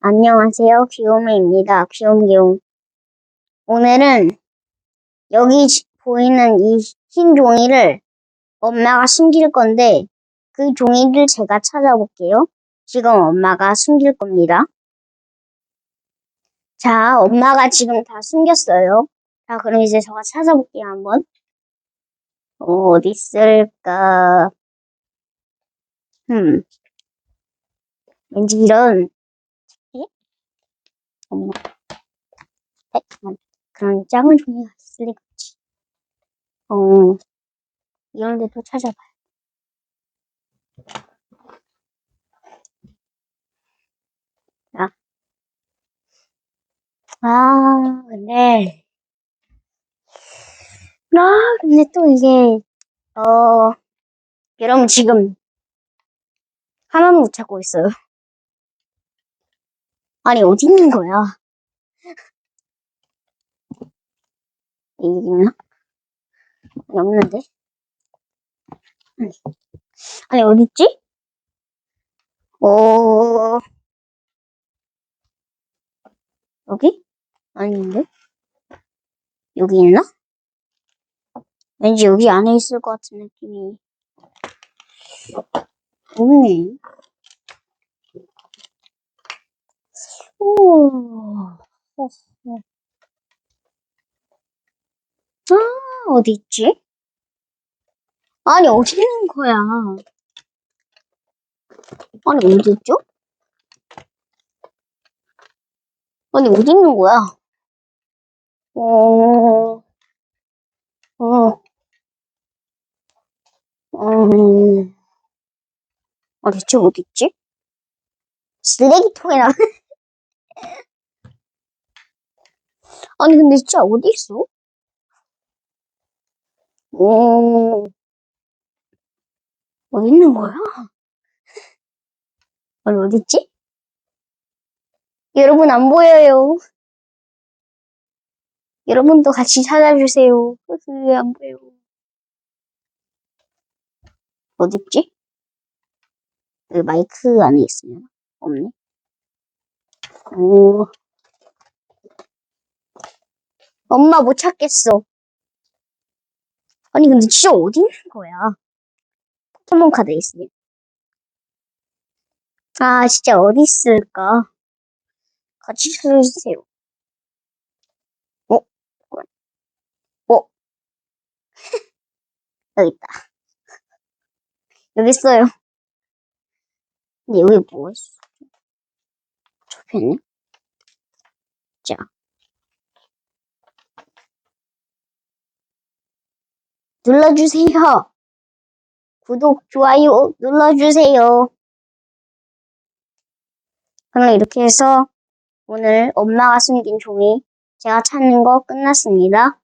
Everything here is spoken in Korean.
안녕하세요. 귀요미입니다. 귀요미용. 오늘은 여기 지- 보이는 이 흰 종이를 엄마가 숨길 건데 그 종이를 제가 찾아볼게요. 지금 엄마가 숨길 겁니다. 자, 엄마가 지금 다 숨겼어요. 자, 그럼 이제 제가 찾아볼게요, 한번. 어, 어디 있을까? 음. 왠지 이런, 예? 에? 아, 그런 작은 종이가 있을 리가 없지. 어, 이런 데도 찾아봐요. 자. 아, 근데, 아, 근데 또 이게, 어, 여러분 지금 하나도 못 찾고 있어요. 아니, 어디 있는 거야? 여기 있나? 아니, 없는데? 아니, 아니, 어디 있지? 어, 여기? 아닌데? 여기 있나? 왠지 여기 안에 있을 것 같은 느낌이. 없네. 오, 어, 어. 아, 어디 있지? 아니, 어디 있는 거야? 아니, 어디 있죠? 아니, 어디 있는 거야? 어, 어, 음, 아, 대체 어디 있지? 쓰레기통에 나. 아니, 근데 진짜 어디 있어? 어, 어디 있는 거야? 아니, 어디 있지? 여러분, 안 보여요. 여러분도 같이 찾아주세요. 왜 안 보여? 어디 있지? 마이크 안에 있으면 없네. 오. 엄마 못 찾겠어. 아니 근데 진짜 어디 있는 거야? 포켓몬 카드 있으니. 아 진짜 어디 있을까? 같이 찾아주세요. 어? 어? 여기 있다. 여기 있어요. 근데 여기 뭐가 있어? 접혔네? 자. 눌러주세요. 구독, 좋아요 눌러주세요. 그럼 이렇게 해서 오늘 엄마가 숨긴 종이 제가 찾는 거 끝났습니다.